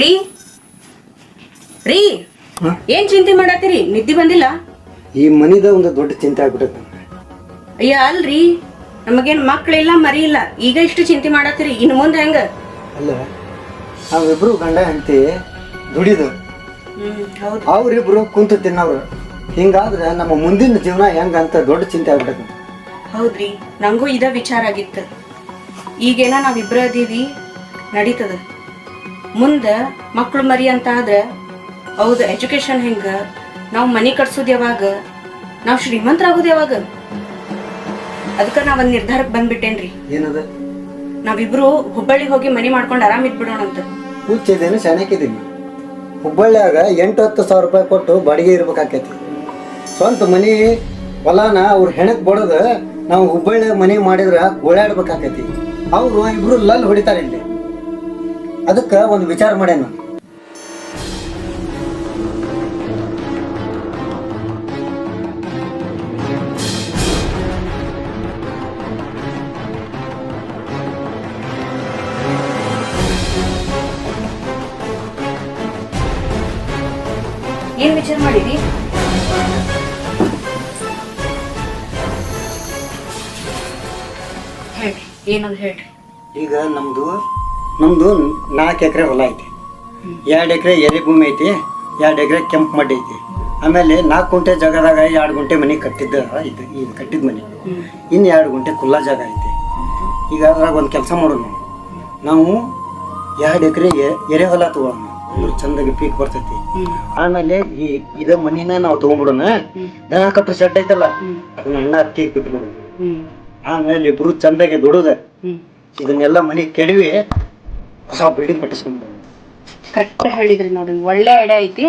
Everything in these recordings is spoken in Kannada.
ರೀ. ರೀ. ಏನ್ ಚಿಂತೆ ಮಾಡತ್ತೀರಿ? ನಿದ್ದೆ ಬಂದಿಲ್ಲ? ಈ ಮನಿದ ಒಂದು ದೊಡ್ಡ ಚಿಂತೆ ಆಗ್ಬಿಟ್ಟ ಅಯ್ಯ ಅಲ್ರಿ. ನಮಗೇನ್ ಮಕ್ಕಳಿಲ್ಲ ಮರಿ ಇಲ್ಲ ಈಗ ಇಷ್ಟು ಚಿಂತೆ ಮಾಡತ್ತೀರಿ? ಇನ್ನು ಮುಂದೆ ಹೆಂಗ? ಅಲ್ಲ ನಾವಿಬ್ರು ಗಂಡ ಹೆಂಡತಿ ದುಡಿದು. ಹ್ಮ್ ಹೌದು. ಅವ್ರಿಬ್ರು ಕುಂತು ತಿನ್ನವ್ರು ಹಿಂಗಾದ್ರೆ ನಮ್ಮ ಮುಂದಿನ ಜೀವನ ಹೆಂಗ ಅಂತ ದೊಡ್ಡ ಚಿಂತೆ ಆಗ್ಬಿಟ್ಟೈತೆ ಹೌದ್ರಿ. ನಂಗೂ ಇದ ವಿಚಾರ ಆಗಿತ್ತು. ಈಗೇನ ನಾವಿಬ್ರು ಅದೀವಿ. ನಡೀತದ. ಮುಂದೆ ಮಕ್ಕಳು ಮರಿ ಅಂತ ಆದ್ರೆ ಹೌದು ಎಜುಕೇಶನ್ ಹೆಂಗ? ನಾವು ಮನಿ ಕಟ್ಸೋದು ಯಾವಾಗ? ನಾವು ಶ್ರೀಮಂತರಾಗೋದು ಯಾವಾಗ? ಅದಕ್ಕ ನಾವು ಒಂದ್ ನಿರ್ಧಾರಕ್ಕೆ ಬಂದ್ಬಿಟ್ಟೇನ್ರಿ. ಏನದ? ನಾವಿಬ್ರು ಹುಬ್ಬಳ್ಳಿಗೆ ಹೋಗಿ ಮನಿ ಮಾಡ್ಕೊಂಡು ಆರಾಮ್ ಇದ್ಬಿಡೋಣ ಅಂತ. ಹುಚ್ಚಿದ್ದೇನು ಶಾನ್ಯಾಕಿದ್ದೀನಿ ಹುಬ್ಬಳ್ಳಿಯಾಗ ಎಂಟು ಹತ್ತು ಸಾವಿರ ರೂಪಾಯಿ ಕೊಟ್ಟು ಬಾಡಿಗೆ ಇರ್ಬೇಕಾಕೈತಿ. ಸ್ವಂತ ಮನಿ ಹೊಲಾನ ಅವ್ರ ಹೆಣಕ್ ಬಡದ ನಾವು ಹುಬ್ಬಳ್ಳಿಯಾಗ ಮನಿ ಮಾಡಿದ್ರ ಓಡಾಡ್ಬೇಕಾಕೈತಿ ಅವರು ಇಬ್ರು ಲಲ್ ಹೊಡಿತಾರೆ ಇಲ್ಲಿ. ಅದಕ್ಕೆ ಒಂದು ವಿಚಾರ ಮಾಡ್ಯಾನ. ಏನ್ ವಿಚಾರ ಮಾಡಿರಿ ಹೇಳ್ರಿ ಏನದು ಹೇಳ್ರಿ. ಈಗ ನಮ್ದು ನಮ್ದು ನಾಲ್ಕು ಎಕರೆ ಹೊಲ ಐತಿ. ಎರಡು ಎಕರೆ ಎರೆ ಭೂಮಿ ಐತಿ ಎರಡು ಎಕರೆ ಕೆಂಪು ಮಡ್ಡಿ ಐತಿ. ಆಮೇಲೆ ನಾಲ್ಕು ಗುಂಟೆ ಜಾಗದಾಗ ಎರಡು ಗುಂಟೆ ಮನೆ ಕಟ್ಟಿದ್ದ ಇದು ಇದು ಕಟ್ಟಿದ ಮನೆ. ಇನ್ನು ಎರಡು ಗುಂಟೆ ಖುಲ್ಲಾ ಜಾಗ ಐತಿ. ಈಗ ಅದ್ರಾಗ ಒಂದು ಕೆಲಸ ಮಾಡೋಣ. ನಾವು ಎರಡು ಎಕರೆ ಎರೆ ಹೊಲ ತಗೋಣ. ಚಂದಾಗಿ ಪೀಕ್ ಬರ್ತೈತಿ. ಆಮೇಲೆ ಈ ಇದ ಮನಿನ ನಾವು ತಗೊಂಡ್ಬಿಡೋಣ ದನ ಕಟ್ಟು ಸೆಟ್ ಐತಲ್ಲ ಅದನ್ನ ಅಣ್ಣ ಅಕ್ಕಿ ಬಿಟ್ಬಿಡೋಣ ಆಮೇಲೆ ಇಬ್ರು ಚಂದಾಗಿ ದುಡುದ. ಇದನ್ನೆಲ್ಲ ಮನೆ ಕೆಡವಿ ಹೊಸ ಬಿಲ್ಡಿಂಗ್ ಕಟ್ಟ ಕರೆಕ್ಟ್ ಹೇಳಿದ್ರಿ ನೋಡ್ರಿ ಒಳ್ಳೆ ಐಡಿಯಾ ಐತಿ.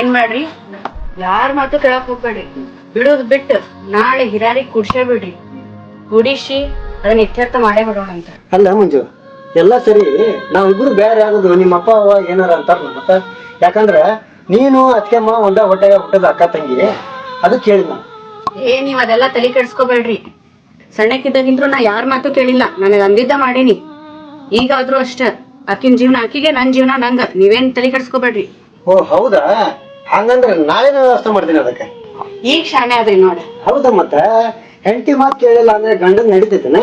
ಏನ್ ಮಾಡ್ರಿ? ಯಾರ ಮಾತು ಕೇಳಕ್ ಹೋಗ್ಬೇಡಿ ಬಿಡೋದ್ ಬಿಟ್ಟು ನಾಳೆ ಹಿರಾರಿ ಕುಡ್ಸೇ ಬಿಡ್ರಿ. ಕುಡಿಸಿ ಅದನ್ನ ಇತ್ಯರ್ಥ ಮಾಡೇ ಬಿಡೋಣ ಅಂತ. ಅಲ್ಲ ಮಂಜು ಎಲ್ಲ ಸರಿ. ನಾವಿಬ್ರು ಬೇರೆ ಆಗೋದು ನಿಮ್ಮ ಅಪ್ಪ ಅವ ಏನಾರ ಅಂತಾರ ಮತ್ತ? ಯಾಕಂದ್ರ ನೀನು ಅತ್ತೆಮ್ಮ ಒಂದ ಹೊಟ್ಟೆಗ ಹುಟ್ಟದ ಅಕ್ಕ ತಂಗಿ. ಅದು ಕೇಳಿಲ್ಲ ಏ ನೀವ್ ಅದೆಲ್ಲ ತಲೆ ಕೆಡ್ಸ್ಕೊಬೇಡ್ರಿ. ಸಣ್ಣಕ್ಕಿದ್ದಾಗಿಂದ್ರು ನಾ ಯಾರ ಮಾತು ಕೇಳಿಲ್ಲ. ನನಗೆ ಅಂದಿದ್ದ ಮಾಡೀನಿ. ಈಗಾದ್ರೂ ಅಷ್ಟ ಆಕಿನ ಜೀವನ ಆಕಿಗೆ ನನ್ ಜೀವನ ನಂಗ. ನೀವೇನ್ ತಲೆ ಕೆಡ್ಸ್ಕೊಬೇಡ್ರಿ. ಓ ಹೌದಾ? ಹಂಗಂದ್ರೆ ನಾಳೆನೇ ವ್ಯವಸ್ಥೆ ಮಾಡ್ತೀನಿ ಅದಕ್ಕೆ? ಈಗ ಶಾಣೆ ಆದ್ರಿ ನೋಡ. ಹೌದಾ ಮತ್ತ? ಹೆಂಡತಿ ಮಾತು ಕೇಳಿಲ್ಲ ಅಂದ್ರೆ ಗಂಡನ್ ನಡೀತೈತೇನ?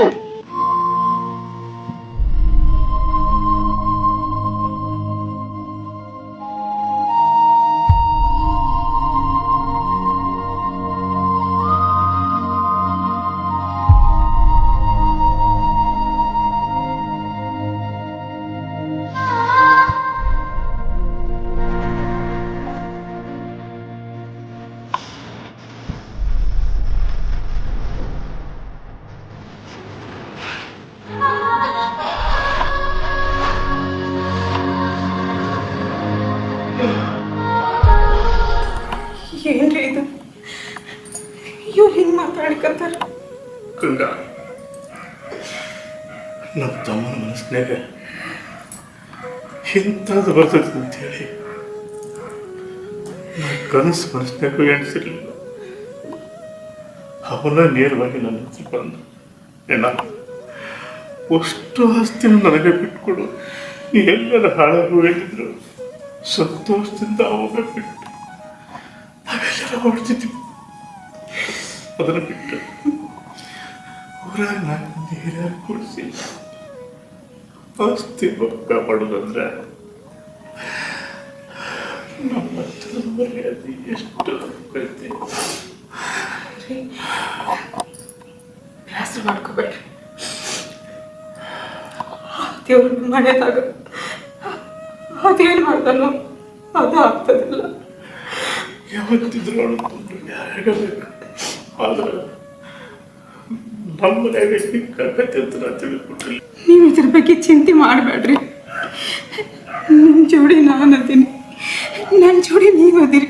ಏನ್ರಿ ಇದು? ಇವ್ರು ಹಿಂಗ್ ಮಾತಾಡ್ಕತ್ತಾರ ಗಂಗ ನಮ್ಮ ತಮ್ಮನ ಮನಸ್ಸಿನಾಗ ಎಂಥದ್ದು ಬರ್ತೈತೆ ಅಂತೇಳಿ. ಕನಸು ಮನಸ್ಸಿನಾಗೂ ಎಣಿಸಿರ್ಲಿಲ್ಲ. ಅವನ ನೇರವಾಗಿ ನನ್ನ ಹತ್ರ ಬಂದ. ಏನ, ಅಷ್ಟು ಆಸ್ತಿನ ನನಗೆ ಬಿಟ್ಕೊಡು. ಎಲ್ಲರ ಹಾಳಾಗಿ ಹೇಳಿದ್ರು. ಸಂತೋಷದಿಂದ ಅವಾಗ ಬಿಟ್ಟು ನಾವೆಲ್ಲರ ಹೊಡ್ತಿದ್ವಿ ಅದನ್ನು ಬಿಟ್ಟು ಊರಾಗ ನಾನು ನೀರಾಗ ಕುಡಿಸಿ ಆಸ್ತಿ ಪಕ್ಕ ಮಾಡೋದಂದ್ರೆ ನಮ್ಮ ಮರ್ಯಾದೆ ಎಷ್ಟು ಹೋಗೈತೆ ಬೇಸರ ಮಾಡ್ಕೋಬೇಡ್ರಿ ದೇವ್ರ ಮನೆದಾಗ ಅದೇನು ಮಾಡ್ತಾನೋ ಅದು ಆಗ್ತದಿಲ್ಲ. ಯಾವತ್ತಿದ್ರು ಅಳ್ಕೊಂಡು ಯಾರಿಗಬೇಕು? ಆದ್ರೆ ನಮ್ಮ ಮನ್ಯಾಗ ಹಿಂಗಾಗತ್ತೆ ಅಂತ ನಾ ತಿಳ್ಕೊಂಡಿಲ್ಲ ನೀವು ಇದ್ರ ಬಗ್ಗೆ ಚಿಂತೆ ಮಾಡಬೇಡ್ರಿ. ನನ್ನ ಜೋಡಿ ನಾನು ಅದೀನಿ. ನನ್ನ ಜೋಡಿ ನೀವು ಅದಿರಿ.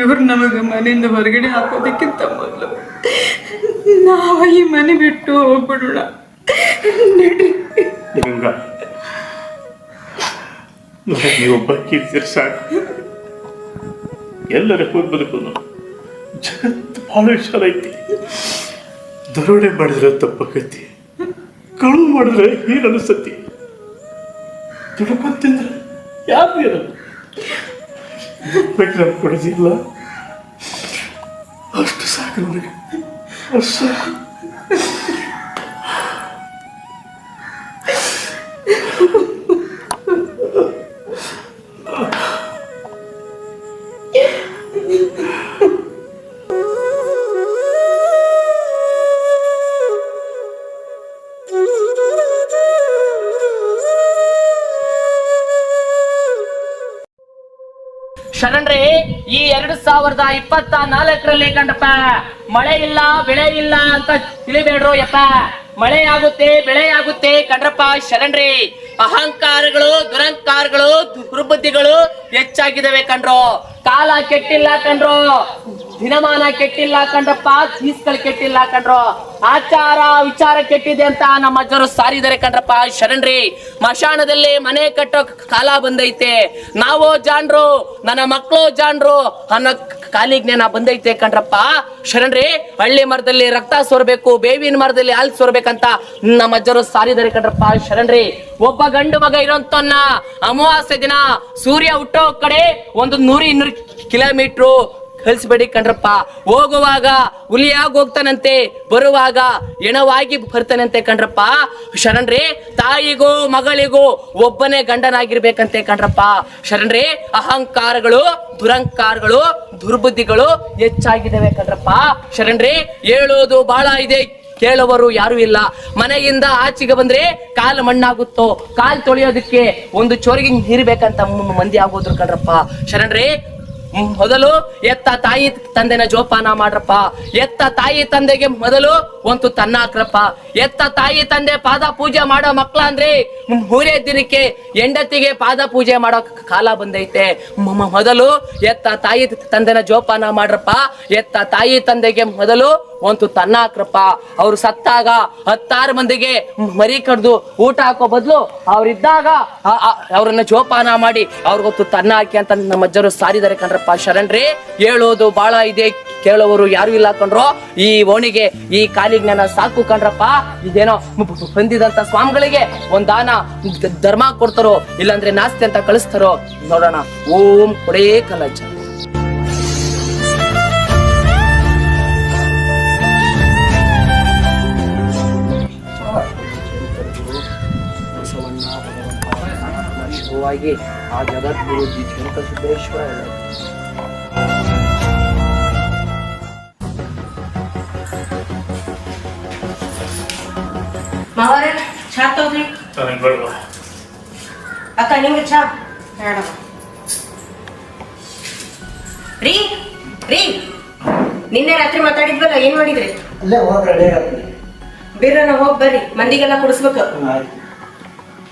ಇವ್ರು ನಮಗೆ ಮನೆಯಿಂದ ಹೊರಗಡೆ ಹಾಕೋದಕ್ಕಿಂತ ಮೊದಲು ನಾವು ಈ ಮನೆ ಬಿಟ್ಟು ಹೋಗ್ಬಿಡೋಣ. ನಡ್ರಿ. ಗಂಗಾ ನನಗೆ ಒಬ್ಬ ಸಾಕು. ಎಲ್ಲರ ಹೋಗಿ ಬದುಕು ಜಗತ್ತು ಬಹಳ ವಿಶಾಲ ಐತಿ ದರೋಡೆ ಮಾಡಿದ್ರೆ ತಪ್ಪಕತಿ ಕಳು ಮಾಡಿದ್ರೆ ಏನು ಅನಿಸ್ತತಿ. ದುಡ್ಕೊಂತಿಂದ್ರೆ ಯಾರು ಇರಲ್ಲ ಬೆಟ್ಟ ಕೊಡೋದಿಲ್ಲ. ಅಷ್ಟು ಸಾಕು ನನಗೆ ಅಷ್ಟು ಸಾಕು. ಶರಣ್ರಿ, ಈ ಎರಡು ಸಾವಿರದ ಇಪ್ಪತ್ತ ನಾಲ್ಕರಲ್ಲಿ ಕಂಡಪ್ಪ, ಮಳೆ ಇಲ್ಲ, ಬೆಳೆ ಇಲ್ಲ ಅಂತ ತಿಳಿಬೇಡ್ರೋ ಯಪ್ಪ. ಮಳೆ ಆಗುತ್ತೆ, ಬೆಳೆ ಆಗುತ್ತೆ, ಕಂಡ್ರಪ್ಪ ಶರಣ್ರಿ. ಅಹಂಕಾರಗಳು, ದುರಂಕಾರಗಳು, ದುರ್ಬುದ್ಧಿಗಳು ಹೆಚ್ಚಾಗಿದ್ದಾವೆ ಕಂಡ್ರು. ಕಾಲ ಕೆಟ್ಟಿಲ್ಲ ಕಂಡ್ರು. ದಿನಮಾನ ಕೆಟ್ಟಿಲ್ಲ ಕಂಡ್ರಪ್ಪ ಫೀಸ್ಗಳು ಕೆಟ್ಟಿಲ್ಲ ಕಂಡ್ರು ಆಚಾರ, ವಿಚಾರ ಕೆಟ್ಟಿದೆ ಅಂತ ನಮ್ಮ ಅಜ್ಜರು ಸಾರಿದ್ದಾರೆ ಕಂಡ್ರಪ್ಪ ಶರಣ್ರಿ ಮಶಾಣದಲ್ಲಿ ಮನೆ ಕಟ್ಟೋ ಕಾಲ ಬಂದೈತೆ. ನಾವೋ ಜಾಣ್ರು, ನನ್ನ ಮಕ್ಕಳು ಜಾಣ್ರು ಅನ್ನೋ ಕಾಲಿಗೆ ನಾ ಬಂದೈತೆ ಕಂಡ್ರಪ್ಪ ಶರಣ್ರಿ, ಹಳ್ಳಿ ಮರದಲ್ಲಿ ರಕ್ತ ಸೋರ್ಬೇಕು, ಬೇವಿನ ಮರದಲ್ಲಿ ಹಾಲು ಸೋರ್ಬೇಕಂತ ನಮ್ಮ ಅಜ್ಜರು ಸಾರಿದ್ದಾರೆ ಕಂಡ್ರಪ್ಪ ಶರಣ್ರಿ, ಒಬ್ಬ ಗಂಡು ಮಗ ಇರೋಂತನ್ನ ಅಮಾವಾಸ್ಯೆ ದಿನ ಸೂರ್ಯ ಹುಟ್ಟೋ ಕಡೆ ಒಂದು ನೂರ ಇನ್ನೂರು ಕಿಲೋಮೀಟ್ರು ಕಳಿಸ್ಬೇಡಿ ಕಣ್ರಪ್ಪ. ಹೋಗುವಾಗ ಹುಲಿಯಾಗಿ ಹೋಗ್ತಾನಂತೆ, ಬರುವಾಗ ಎಣವಾಗಿ ಬರ್ತಾನಂತೆ ಕಣ್ರಪ್ಪ. ಶರಣ್ರಿ, ತಾಯಿಗೂ ಮಗಳಿಗೂ ಒಬ್ಬನೇ ಗಂಡನಾಗಿರ್ಬೇಕಂತೆ ಕಣ್ರಪ್ಪ. ಶರಣ್ರಿ, ಅಹಂಕಾರಗಳು ದುರಂಕಾರಗಳು ದುರ್ಬುದ್ಧಿಗಳು ಹೆಚ್ಚಾಗಿದ್ದಾವೆ ಕಣ್ರಪ್ಪ. ಶರಣ್ರಿ, ಹೇಳೋದು ಬಹಳ ಇದೆ, ಕೇಳುವರು ಯಾರು ಇಲ್ಲ. ಮನೆಯಿಂದ ಆಚೆಗೆ ಬಂದ್ರೆ ಕಾಲ್ ಮಣ್ಣಾಗುತ್ತೋ, ಕಾಲ್ ತೊಳೆಯೋದಕ್ಕೆ ಒಂದು ಚೋರಿಗೆ ಹೀರ್ಬೇಕಂತ ಬೇಕಂತ ಮಂದಿ ಆಗೋದ್ರು ಕಣ್ರಪ್ಪ. ಶರಣ್ರಿ ಮೊದಲು ಎತ್ತ ತಾಯಿ ತಂದೆನ ಜೋಪಾನ ಮಾಡ್ರಪ್ಪ. ಎತ್ತ ತಾಯಿ ತಂದೆಗೆ ಮೊದಲು ಒಂದು ತನ್ನ ಹಾಕ್ರಪ್ಪ ಎತ್ತ ತಾಯಿ ತಂದೆ ಪಾದ ಪೂಜೆ ಮಾಡೋ ಮಕ್ಳ ಅಂದ್ರೆ ಮೂರೇ ದಿನಕ್ಕೆ ಹೆಂಡತಿಗೆ ಪಾದ ಪೂಜೆ ಮಾಡೋ ಕಾಲ ಬಂದೈತೆ. ಮೊದಲು ಎತ್ತ ತಾಯಿ ತಂದೆನ ಜೋಪಾನ ಮಾಡ್ರಪ್ಪ. ಎತ್ತ ತಾಯಿ ತಂದೆಗೆ ಮೊದಲು ಒಂದು ತನ್ನ ಹಾಕ್ರಪ್ಪ ಅವ್ರು ಸತ್ತಾಗ ಹತ್ತಾರು ಮಂದಿಗೆ ಮರಿ ಕಡ್ದು ಊಟ ಹಾಕೋ ಬದಲು ಅವ್ರಿದ್ದಾಗ ಅವ್ರನ್ನ ಜೋಪಾನ ಮಾಡಿ ಅವ್ರಿಗೊತ್ತು ತನ್ನ ಹಾಕಿ ಅಂತ ನಮ್ಮ ಅಜ್ಜರು ಸಾರಿದ್ದಾರೆ ಕಣ್ರಪ್ಪ. ಶರಣ್ರಿ ಹೇಳೋದು ಬಹಳ ಇದೆ, ಕೇಳೋರು ಯಾರು ಇಲ್ಲ ಕಣ್ರೋ. ಈ ಓಣಿಗೆ, ಈ ಕಾಲಿಗೆ ನನ್ನ ಸಾಕು ಕಣ್ರಪ್ಪ. ಇದೇನೋ ಬಂದಿದಂತ ಸ್ವಾಮಿಗಳಿಗೆ ಒಂದ್ ದಾನ, ಧರ್ಮ ಕೊಡ್ತಾರೋ, ಇಲ್ಲಾಂದ್ರೆ ನಾಸ್ತಿ ಅಂತ ಕಳಿಸ್ತಾರೋ, ನೋಡೋಣ. ಓಂ ಕೊಡೇ ಶಿವವಾಗಿ ಆ ಜಗದ್ಗುರು ಜಿತ್ಯಂತ ಸಿದ್ದೇಶ್ವರ ಮಾವರ ಚಾ ತಗೋದ್ರಿ? ನನಗೆ ಬೇಡವಾ ಅಕ್ಕ ನಿಮ್ಗೆ ಚಾ? ಬೇಡ. ರೀ ರೀ ನಿನ್ನೆ ರಾತ್ರಿ ಮಾತಾಡಿದ್ವಲ್ಲ ಏನ್ ಮಾಡಿದ್ರಿ? ಅಲ್ಲೇ ಹೋಗಿ ರೆಡಿ ಆಗ್ತೀನಿ ಬಿರ್ರನ ಹೋಗ್ ಬರ್ರಿ ಮಂದಿಗೆಲ್ಲ ಕುಡಿಸ್ಬೇಕು.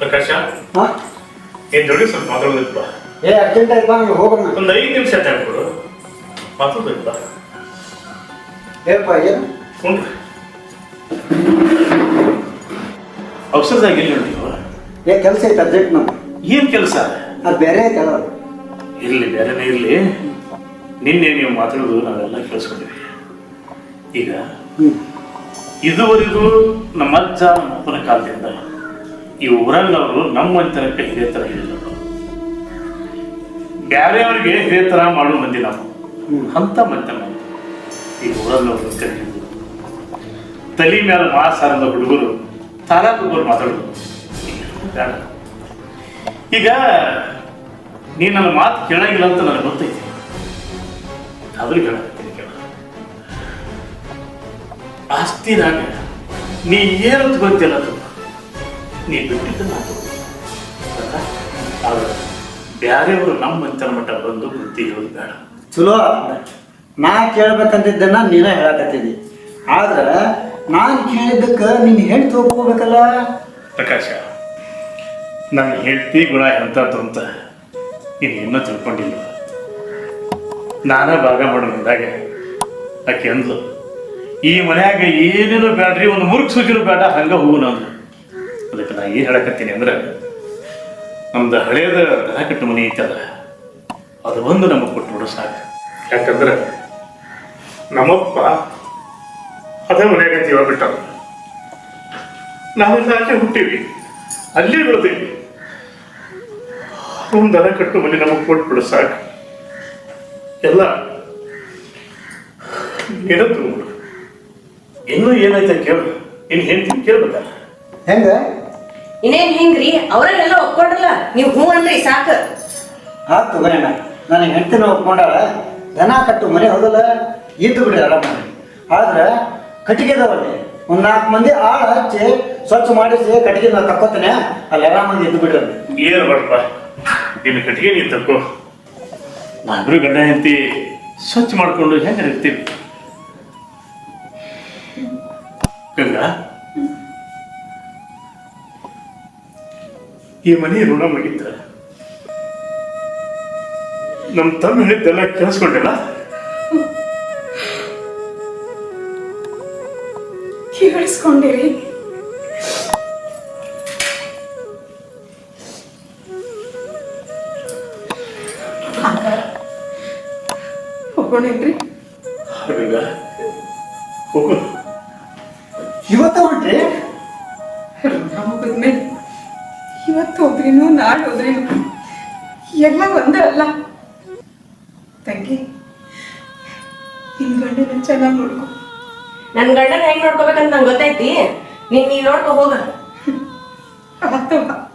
ಪ್ರಕಾಶ? ಹಾ? ಏನ್ ಜೋಡಿ ಸ್ವಲ್ಪ ಮಾತಾಡೋದಿಲ್ಲ ಏ ಅರ್ಜೆಂಟ್ ಆಗಿ ಬಾ ನಾನು ಹೋಗೋಣ ಒಂದು ಐದು ನಿಮಿಷ ಟೈಮ್ ಕೊಡು. ಮಾತಾಡೋದಿಲ್ಲ ಏನಪ್ಪ ಏನು? ಕೊಂಡ್ರಿ. ಔಷಧ ಎಲ್ಲಿ ನೀವು ಏ ಕೆಲಸ ಐತೆ ಅರ್ಜೆಂಟ್ ನಮ್ಗೆ ಏನು ಕೆಲಸ? ಅದು ಬೇರೆ ಐತಲ್ಲ ಇರಲಿ ಬೇರೆನೇ ಇರಲಿ. ನಿನ್ನೆ ನೀವು ಮಾತಾಡೋದು ನಾವೆಲ್ಲ ಕೇಳಿಸ್ಕೊಂಡಿವಿ. ಈಗ ಇದುವರೆಗೂ ನಮ್ಮ ಅಜ್ಜ ನಮ್ಮ ಅಪ್ಪನ ಕಾಲದಿಂದ ಈ ಊರಾಗಿನವರು ನಮ್ಮ ಅಂತನಕ್ಕೆ ಹಿರಿಯ ಥರ ಹೇಳಿದ್ರು. ಬೇರೆಯವ್ರಿಗೆ ಹಿರಿಯ ಥರ ಮಾಡೋ ಮಂದಿ ನಾವು. ಅಂತ ಮತ್ತೆ ನಾವು ಈ ಊರಲ್ಲವರು ಕರೀದು ತಲೆ ಮೇಲೆ ಮಾಸಾರದ ಹುಡುಗರು ತಾರಾ ಹುಡುಗರು ಮಾತಾಡೋದು ಈಗ ನೀ ನನ್ನ ಮಾತು ಕೇಳಂಗಿಲ್ಲ ಅಂತ ನನಗೆ ಗೊತ್ತೈತಿ. ಆದ್ರೂ ಕೇಳ. ಆಸ್ತಿ ಆಸ್ತಿನಾಗ ನೀ ಏನಂತ ಗೊತ್ತಿಲ್ಲ ಅದು. ನೀ ಬಿಟ್ಟಿದ್ದ ನಾನು ಆದ್ರೆ ಬ್ಯಾರೆಯವರು ನಮ್ಮ ಮಂಚನ ಮಟ್ಟ ಬಂದು ಬುದ್ಧಿ ಹೇಳೋದು ಬೇಡ. ಚಲೋ ನಾ ಕೇಳ್ಬೇಕಂತಿದ್ದನ್ನ ನೀನೇ ಹೇಳಕತ್ತಿದ್ದಿ ಆದ್ರೆ ನಾನು ಕೇಳಿದ್ದಕ್ಕೆ ನೀನು ಹೇಳಿ ಒಪ್ಕೋಬೇಕಲ್ಲ? ಪ್ರಕಾಶ, ನಾನು ಹೇಳ್ತಿ ಗುಣ ಎಂಥದ್ದು ಅಂತ ನೀನು ಇನ್ನೂ ತಿಳ್ಕೊಂಡಿಲ್ಲ. ನಾನೇ ಭಾಗ ಮಾಡೋ ಆಕೆ ಅಂದ್ಲು, ಈ ಮನ್ಯಾಗ ಏನೇನು ಬೇಡ್ರಿ ಒಂದು ಮುರುಕ್ ಸೂಚಿನೂ ಬೇಡ ಹಂಗ ಹೂವು ನಾನು ಅದಕ್ಕೆ ನಾ ಏನು ಹೇಳಕತ್ತೀನಿ ಅಂದ್ರೆ, ನಮ್ದು ಹಳೇದ ದನ ಕಟ್ಟು ಮನೆ ಐತಲ್ಲ, ಅದು ಒಂದು ನಮಗೆ ಕೊಟ್ಟು ಸಾಕು. ಯಾಕಂದ್ರೆ ನಮ್ಮಪ್ಪ ಅದೇ ಮನೆಯಾಗ ಜೀವ ಬಿಟ್ಟ ನಾವೆಲ್ಲ ಅಲ್ಲೇ ಹುಟ್ಟಿವಿ ಅಲ್ಲೇ ಬಿಡ್ತೀವಿ ಒಂದು ದನ ಕಟ್ಟು ಮನೆ ನಮಗೆ ಕೊಟ್ಬಿಡು ಸಾಕು. ಎಲ್ಲ ಏನಂತ ಇನ್ನೂ ಏನಾಯ್ತ ಕೇಳು. ಇನ್ನು ಹೇಳ್ತೀನಿ ಕೇಳ್ಬೇಕಲ್ಲ ಹೆಂಗ? ಇನ್ನೇನ್ ಹಿಂಗ್ರಿ? ಅವರೆಲ್ಲ ಒಪ್ಕೊಂಡ್ರಲ್ಲ ನೀವು ಹ್ಞೂ ಅಂದ್ರಿ ಸಾಕು. ಆತು ತಗೋಣ ನನಗೆ ಹೆಂಡತಿನ ಒಪ್ಕೊಂಡಾಳ ದನ ಕಟ್ಟು ಮನೆ ಹೋದಲ್ಲ? ಇದ್ದು ಬಿಡಿ ಆರಾಮಾಗಿ. ಆದ್ರೆ ಕಟ್ಟಿಗೆ ಒಂದ್ ನಾಲ್ಕು ಮಂದಿ ಆಳ ಹಚ್ಚಿ ಸ್ವಚ್ಛ ಮಾಡಿಸಿ ಕಟ್ಟಿಗೆ ನಾ ತಕ್ಕೋತೇನೆ ಅಲ್ಲಿ ಎಲ್ಲ ಮಂದಿ ಎದ್ದು ಬಿಡ್ರಿ ಏನು ಬಡಪ್ಪ ನಿನ್ನ ಕಟ್ಟಿಗೆ ನೀನು ತಕ್ಕೋ. ನಾವಿಬ್ರು ಗಂಡ ಹೆಂಡತಿ ಸ್ವಚ್ಛ ಮಾಡ್ಕೊಂಡು ಹೆಂಗೆ ಇರ್ತೀವಿ? ಗಂಗಾ, ಈ ಮನೆ ಋಣ ಮುಗಿತ ನಮ್ಮ ತಮ್ಮ ಹೇಳಿದ್ದೆಲ್ಲ ಕೇಳಿಸ್ಕೊಂಡೆಲ್ಲ ಕೇಳಿಸ್ಕೊಂಡಿರಿ ಹೋಗೋಣೇನ್ರಿ ಇವತ್ತು ಹೋಗು. ಇವತ್ತ ಹೊಂಟ್ರಿ? ಹೋಗಿದ್ಮೇಲೆ ಇವತ್ತು ಹೋದ್ರಿನು ನಾಳೆ ಹೋದ್ರಿನು? ಎಲ್ಲ ಒಂದೇ ಅಲ್ಲ. ತಂಗಿ ನಿನ್ ಗಂಡನ ಚೆನ್ನಾಗಿ ನೋಡ್ಕೊ. ನನ್ ಗಂಡನ ಹೆಂಗ್ ನೋಡ್ಕೋಬೇಕಂತ ನಂಗೆ ಗೊತ್ತೈತಿ ನೀನ್ ನೀ ನೋಡ್ಕೊ ಹೋಗ.